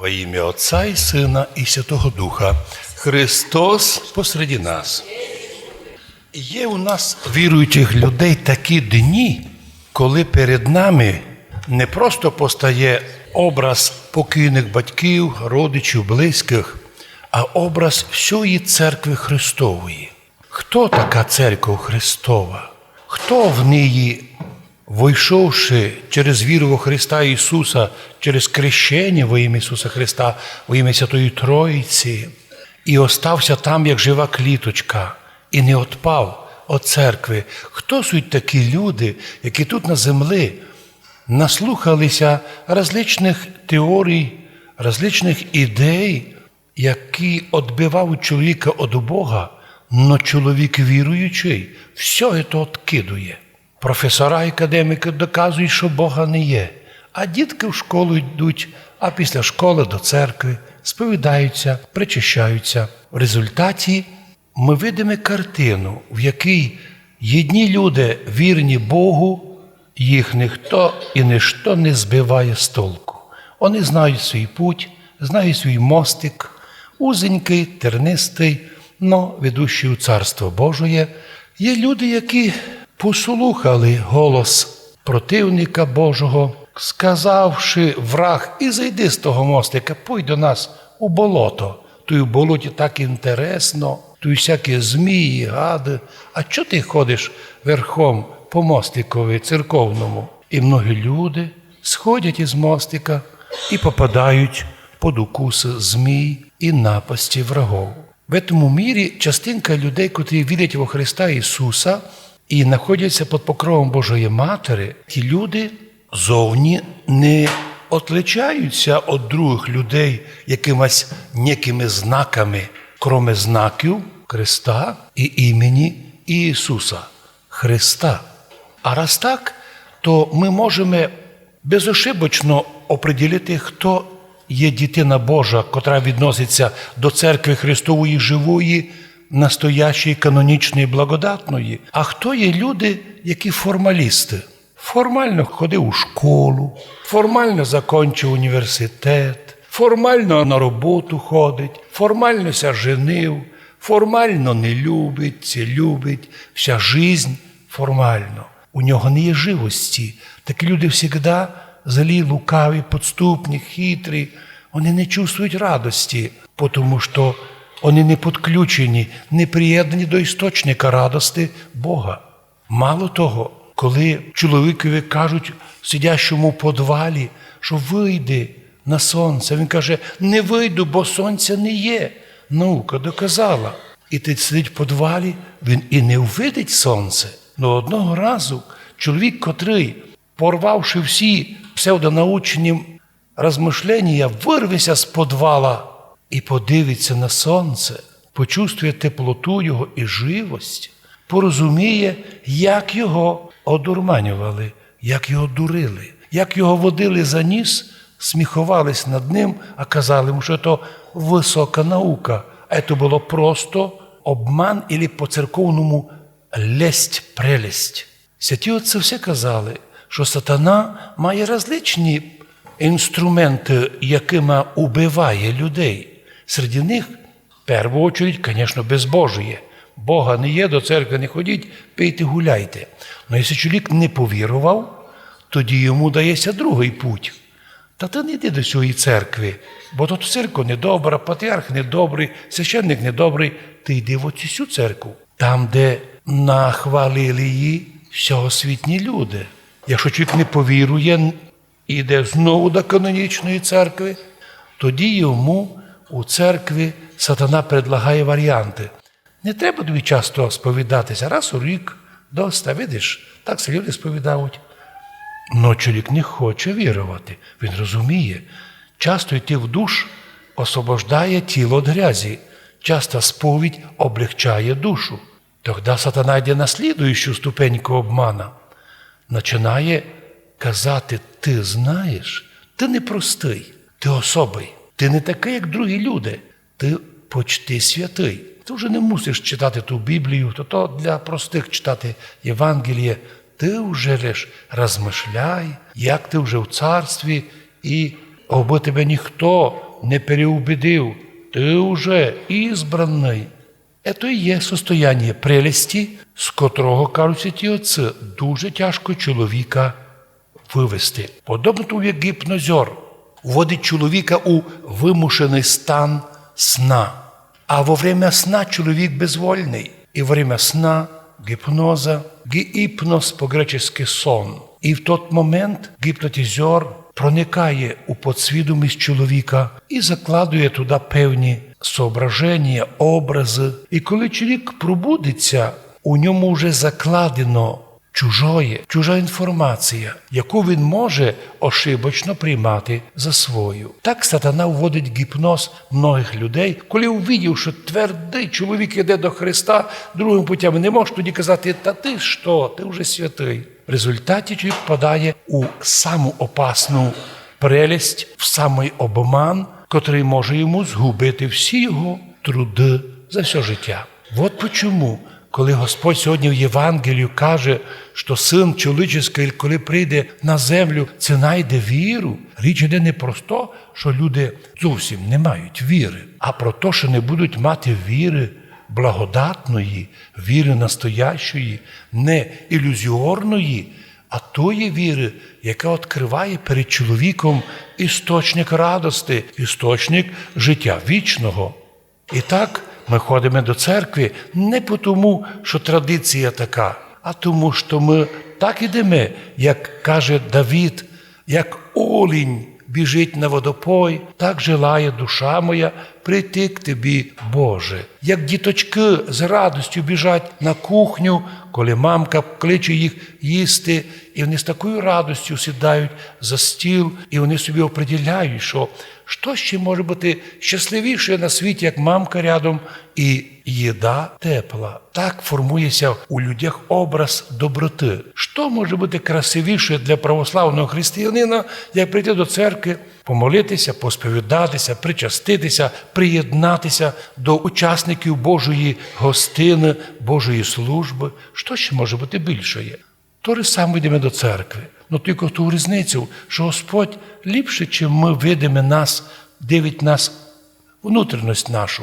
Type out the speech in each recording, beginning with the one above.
Во ім'я Отця і Сина і Святого Духа. Христос посереді нас. Є у нас віруючих людей такі дні, коли перед нами не просто постає образ покійних батьків, родичів, близьких, а образ всієї церкви Христової. Хто така церква Христова? Хто в неї войшовши через віру во Христа Ісуса, через крещення во ім'я Ісуса Христа, во ім'я Святої Троїці, і остався там, як жива кліточка, і не отпав від церкви. Хто суть такі люди, які тут на землі наслухалися различних теорій, различних ідей, які відбивають чоловіка від Бога, но чоловік віруючий, все це відкидує. Професора академіки доказують, що Бога не є. А дітки в школу йдуть, а після школи до церкви сповідаються, причащаються. В результаті ми видимо картину, в якій єдні люди вірні Богу, їх ніхто і ніщо не збиває з толку. Вони знають свій путь, знають свій мостик, узенький, тернистий, но ведущий у Царство Божоє. Є люди, які послухали голос противника Божого, сказавши враг, і зайди з того мостика, пой до нас у болото. То й у болоті так інтересно, то й всякі змії, гади. А чого ти ходиш верхом по мостикові церковному? І многі люди сходять із мостика і попадають під укуси змій і напасті врагов. В цьому мірі частинка людей, котрі вірять во Христа Ісуса і знаходяться під покровом Божої Матері, ті люди зовні не отличаються від других людей якимось некими знаками, кроме знаків Христа і імені Ісуса Христа. А раз так, то ми можемо безошибочно оприділити, хто є дитина Божа, котра відноситься до церкви Христової живої, настоящої, канонічної, благодатної. А хто є люди, які формалісти? Формально ходив у школу, формально закінчив університет, формально на роботу ходить, формально ся женив, формально не любить, це любить, вся жизнь формально. У нього не є живості. Такі люди завжди злі, лукаві, підступні, хитрі. Вони не чувствують радості, тому що вони не підключені, не приєднані до істочника радости Бога. Мало того, коли чоловікові кажуть, сидящому в подвалі, що вийди на сонце, він каже: не вийду, бо сонця не є. Наука доказала. І ти сидить в подвалі, він і не увидить сонце. Но одного разу чоловік, котрий, порвавши всі псевдонаучні розмишлення, вирвеся з подвала і подивиться на сонце, почувствує теплоту його і живость, порозуміє, як його одурманювали, як його дурили, як його водили за ніс, сміхувались над ним, а казали йому, що це висока наука, а це було просто обман або по-церковному лесть, прелесть. Святі отці все казали, що сатана має различні інструменти, якими убиває людей. Серед них, в першу чергу, звісно, безбожіє. Бога не є, до церкви не ходіть, пийте, гуляйте. Але якщо чоловік не повірував, тоді йому дається другий путь. Та ти не йди до цієї церкви, бо тут церква недобра, патріарх недобрий, священник недобрий. Ти йди в оцю церкву, там, де нахвалили її всьогосвітні люди. Якщо чоловік не повірує і йде знову до канонічної церкви, тоді йому у церкві сатана предлагає варіанти. Не треба тобі часто сповідатися, раз у рік, доста, видиш, так се люди сповідають. Но чоловік не хоче вірувати. Він розуміє, часто йти в душ освобождає тіло від грязі, часто сповідь облегчає душу. Тогда сатана йде на слідуючу ступеньку обмана, починає казати: ти знаєш, ти не простий, ти особий, ти не такий, як другі люди, ти почти святий. Ти вже не мусиш читати ту Біблію, то то для простих читати Євангеліє. Ти вже лиш розмишляй, як ти вже в царстві, і аби тебе ніхто не переубедив, ти уже ізбраний. Це і є состояння прелісті, з котрого, кажуть святі отці, дуже тяжко чоловіка вивести. Подобно тому, як гіпнозер вводить чоловіка у вимушений стан сна. А во время сна чоловік безвольний. І во время сна гіпноза, гіпноз по-гречески сон. І в той момент гіпнотизер проникає у подсвідомість чоловіка і закладує туди певні соображення, образи. І коли чоловік пробудиться, у ньому вже закладено чужої, чужа інформація, яку він може ошибочно приймати за свою. Так сатана вводить гіпноз многих людей, коли увидів, що твердий чоловік іде до Христа другим путем, не може тоді казати, та ти що, ти вже святий. В результаті чоловік впадає у саму опасну прелість, в самий обман, котрий може йому згубити всі його труди за все життя. От почому коли Господь сьогодні в Євангелію каже, що син чоловічий, коли прийде на землю, це найде віру, річ іде не про те, що люди зовсім не мають віри, а про те, що не будуть мати віри благодатної, віри настоящої, не ілюзіорної, а тої віри, яка відкриває перед чоловіком істочник радости, істочник життя вічного. І так ми ходимо до церкви не тому, що традиція така, а тому, що ми так ідемо, як каже Давід, як олінь біжить на водопой, так желає душа моя прийти к тобі, Боже. Як діточки з радістю біжать на кухню, коли мамка кличе їх їсти, і вони з такою радістю сідають за стіл, і вони собі оприділяють, що що ще може бути щасливіше на світі, як мамка рядом і їда тепла. Так формується у людях образ доброти. Що може бути красивіше для православного християнина, як прийти до церкви, помолитися, посповідатися, причаститися, приєднатися до учасників Божої гостини, Божої служби? Що ще може бути більше? То ж саме йдемо до церкви. Ну тільки ту різницю, що Господь ліпше, чим ми видимо нас, дивить нас внутрішність нашу.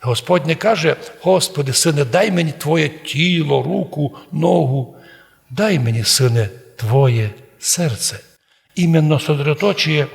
Господь не каже, Господи, сине, дай мені Твоє тіло, руку, ногу, дай мені, сине, Твоє серце. Іменно сосредоточує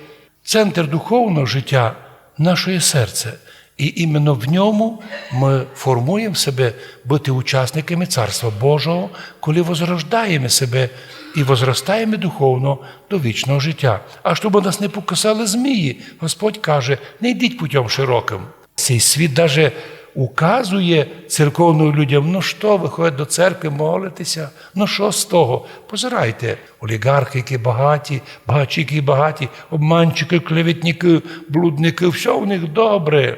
центр духовного життя наше серце. І іменно в ньому ми формуємо себе бути учасниками Царства Божого, коли возрождаємо себе і возростаємо духовно до вічного життя. А щоб нас не покусали змії, Господь каже: не йдіть путем широким. Цей світ навіть указує церковним людям, ну що, ви ходите до церкви, молитеся, ну що з того? Позирайте, олігархи, які багаті, багачі, які багаті, обманчики, клеветники, блудники, все у них добре.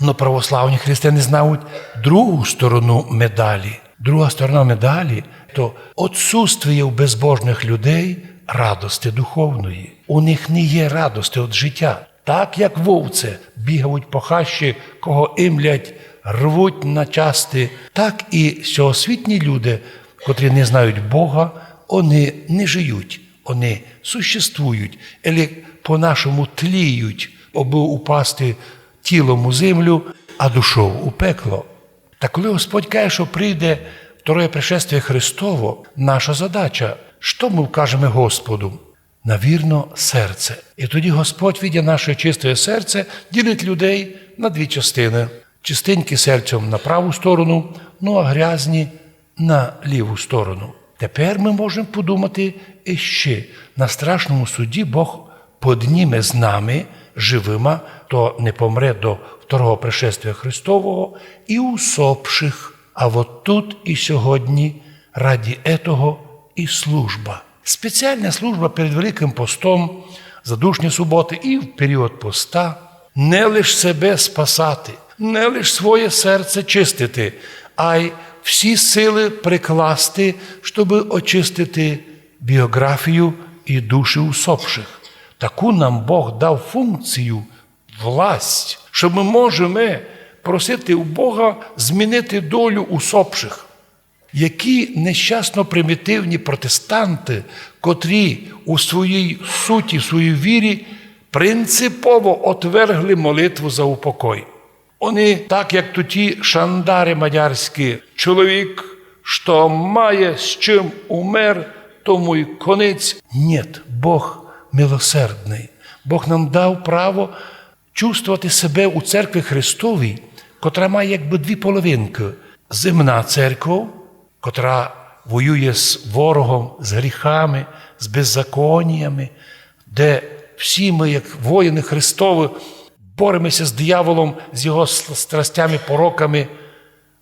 Но православні християни знають другу сторону медалі. Друга сторона медалі то отсутствие у безбожних людей радости духовної. У них не є радости від життя. Так як вовце бігають по хащі, кого імлять, рвуть на части, так і сьогосвітні люди, котрі не знають Бога, вони не живуть, вони существують, або по-нашому тліють, аби упасти тілом у землю, а душою у пекло. Та коли Господь каже, що прийде второе пришествие Христово, наша задача, що ми вкажемо Господу? Навірно, серце. І тоді Господь, видя наше чисте серце, ділить людей на дві частини: чистенькі серцем на праву сторону, ну а грязні на ліву сторону. Тепер ми можемо подумати іще. На страшному суді Бог подніме з нами живима, то не помре до второго пришествия Христового, і усопших. А от тут і сьогодні раді етого і служба. Спеціальна служба перед Великим постом, задушні суботи і в період поста не лиш себе спасати, не лиш своє серце чистити, а й всі сили прикласти, щоб очистити біографію і душі усопших. Таку нам Бог дав функцію, власть, що ми можемо просити у Бога змінити долю усопших. Які нещасно примітивні протестанти, котрі у своїй суті, в своїй вірі принципово отвергли молитву за упокой. Вони, так як тоді шандари мадярські, чоловік, що має з чим умер, тому й конець. Ні, Бог милосердний. Бог нам дав право чувствувати себе у церкві Христовій, котра має якби дві половинки: земна церква, котра воює з ворогом, з гріхами, з беззаконнями, де всі ми, як воїни Христові, боремося з дияволом, з його страстями, пороками.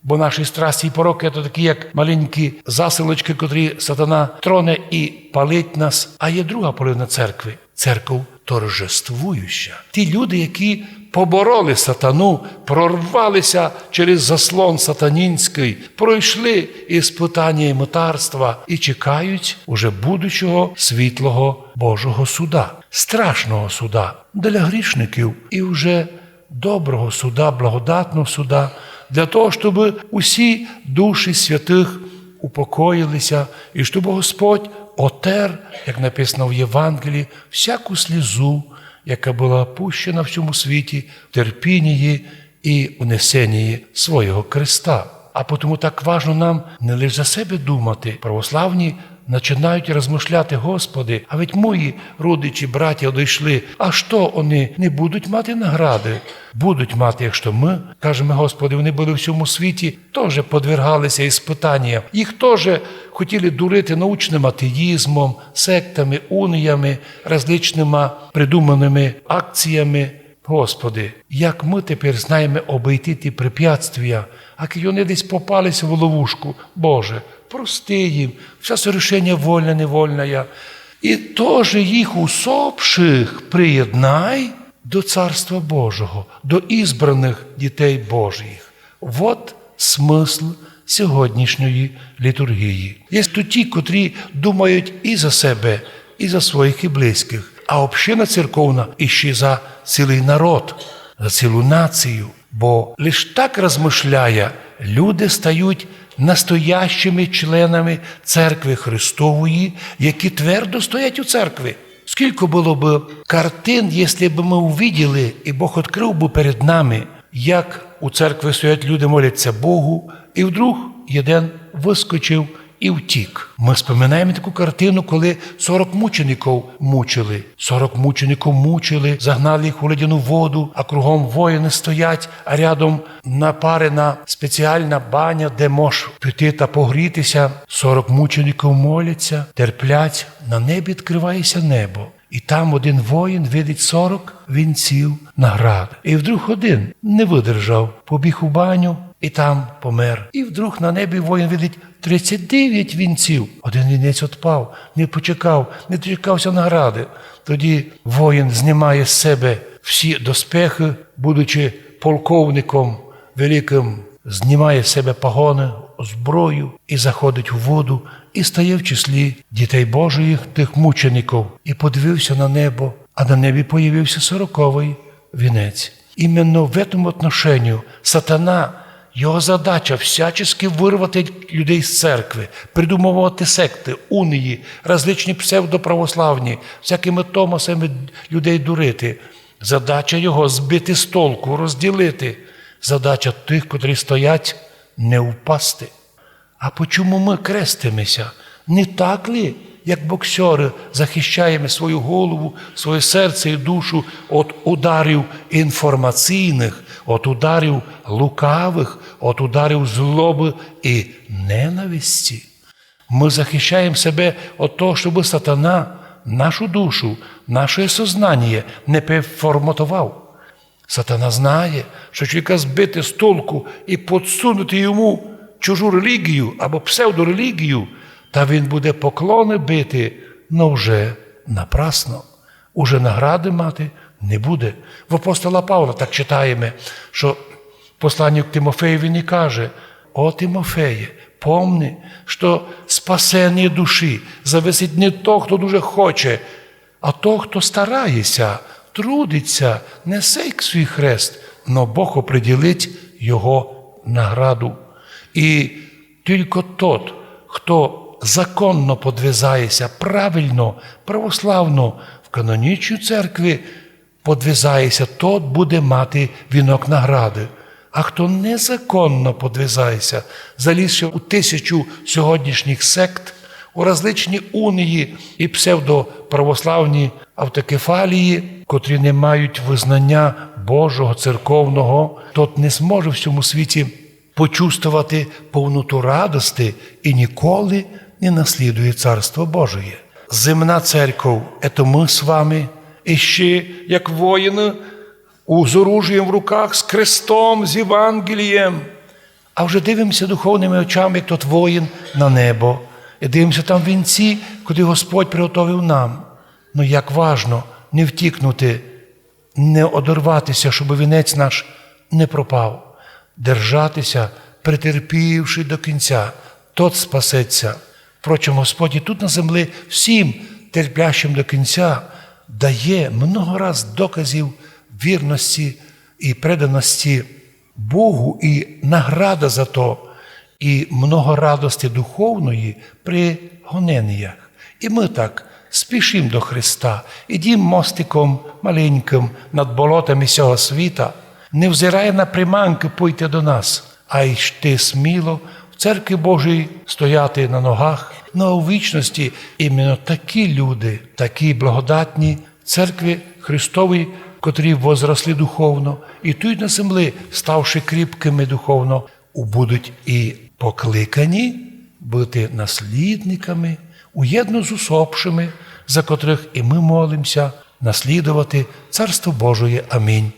Бо наші страсті і пороки це такі, як маленькі заселочки, котрі сатана троне і палить нас. А є друга половина церкви церков торжествуюча. Ті люди, які побороли сатану, прорвалися через заслон сатанінський, пройшли іспитання і митарства і чекають уже будучого світлого Божого суда, страшного суда для грішників і вже доброго суда, благодатного суда, для того, щоб усі душі святих упокоїлися, і щоб Господь отер, як написано в Євангелії, всяку слізу, яка була пущена в цьому світі, в терпінні і унесенні свого Христа. А тому так важно нам не лише за себе думати, православні починають розмишляти, Господи, а ведь мої родичі, браття дійшли, а що вони не будуть мати награди? Будуть мати, якщо ми кажемо, Господи, вони були в цьому світі, теж подвергалися іспитанням. Їх теж хотіли дурити научним атеїзмом, сектами, уніями, различними придуманими акціями. Господи, як ми тепер знаємо обійти ті препятствия, а вони десь попалися в ловушку, Боже, прости їм, все совершення вольне, невольне. І теж їх усопших приєднай до Царства Божого, до ізбраних дітей Божих. Вот смисл сьогоднішньої літургії. Є тут ті, котрі думають і за себе, і за своїх і близьких, а община церковна іще за цілий народ, за цілу націю. Бо лиш так розмишляє, люди стають настоящими членами церкви Христової, які твердо стоять у церкві. Скільки було б картин, якщо б ми увиділи, і Бог відкрив би перед нами, як у церкві стоять люди, моляться Богу, і вдруг один вискочив і втік. Ми споминаємо таку картину, коли 40 мучеників мучили. 40 мучеників мучили, загнали їх у ледяну воду, а кругом воїни стоять, а рядом напарена спеціальна баня, де можеш піти та погрітися. 40 мучеників моляться, терплять, на небі відкривається небо. І там один воїн видить 40 вінців наград. І вдруг один не видержав, побіг у баню і там помер. І вдруг на небі воїн видить 39 вінців. Один вінець відпав, не почекав, не дочекався награди. Тоді воїн знімає з себе всі доспехи, будучи полковником великим, знімає з себе погони, зброю і заходить у воду, і стає в числі дітей Божих, тих мучеників, і подивився на небо, а на небі появився сороковий вінець. Іменно в цьому отношенню сатана. Його задача всячески вирвати людей з церкви, придумувати секти, унії, различні псевдоправославні, всякими томасами людей дурити. Задача його збити з толку, розділити. Задача тих, котрі стоять, не впасти. А почому ми крестимося? Не так ли, як боксери захищаємо свою голову, своє серце і душу від ударів інформаційних, від ударів лукавих, від ударів злоби і ненависті? Ми захищаємо себе від того, щоб сатана нашу душу, наше сознання не переформатував. Сатана знає, що чоловіка збити з толку і подсунути йому чужу релігію або псевдорелігію, та він буде поклони бити, но вже напрасно, уже награди мати не буде. В апостола Павла так читаємо, що посланник Тимофеєві не каже: О Тимофеє, помни, що спасення душі зависить не то, хто дуже хоче, а то, хто старається, трудиться, несе свій хрест, но Бог оприділить його награду. І тільки тот, хто законно подвизається правильно, православно в канонічній церкві, подвизається, тот буде мати вінок награди. А хто незаконно подвизається, залізши у тисячу сьогоднішніх сект, у различні унії і псевдоправославні автокефалії, котрі не мають визнання Божого церковного, тот не зможе в цьому світі почувствувати повноту радости і ніколи не наслідує Царство Божие. Земна церква – це ми з вами, і ще як воїни у з оружієм в руках, з крестом, з Євангелієм. А вже дивимося духовними очами, як тот воїн на небо. І дивимося там вінці, куди Господь приготовив нам. Ну як важно не втікнути, не одорватися, щоб вінець наш не пропав, держатися, претерпівши до кінця, тот спасеться. Впрочем, Господь і тут на землі всім терплящим до кінця дає много раз доказів вірності і преданості Богу і награда за то, і много радості духовної при гоненнях. І ми так спішимо до Христа, ідім мостиком маленьким над болотами цього світа, не взирає на приманки пойти до нас, а йти сміло в церкві Божій стояти на ногах. Ну а у вічності іменно такі люди, такі благодатні церкві Христовій, котрі возросли духовно, і тут на землі, ставши кріпкими духовно, будуть і покликані бути наслідниками, уєдно з усопшими, за котрих і ми молимося, наслідувати Царство Божоє. Амінь.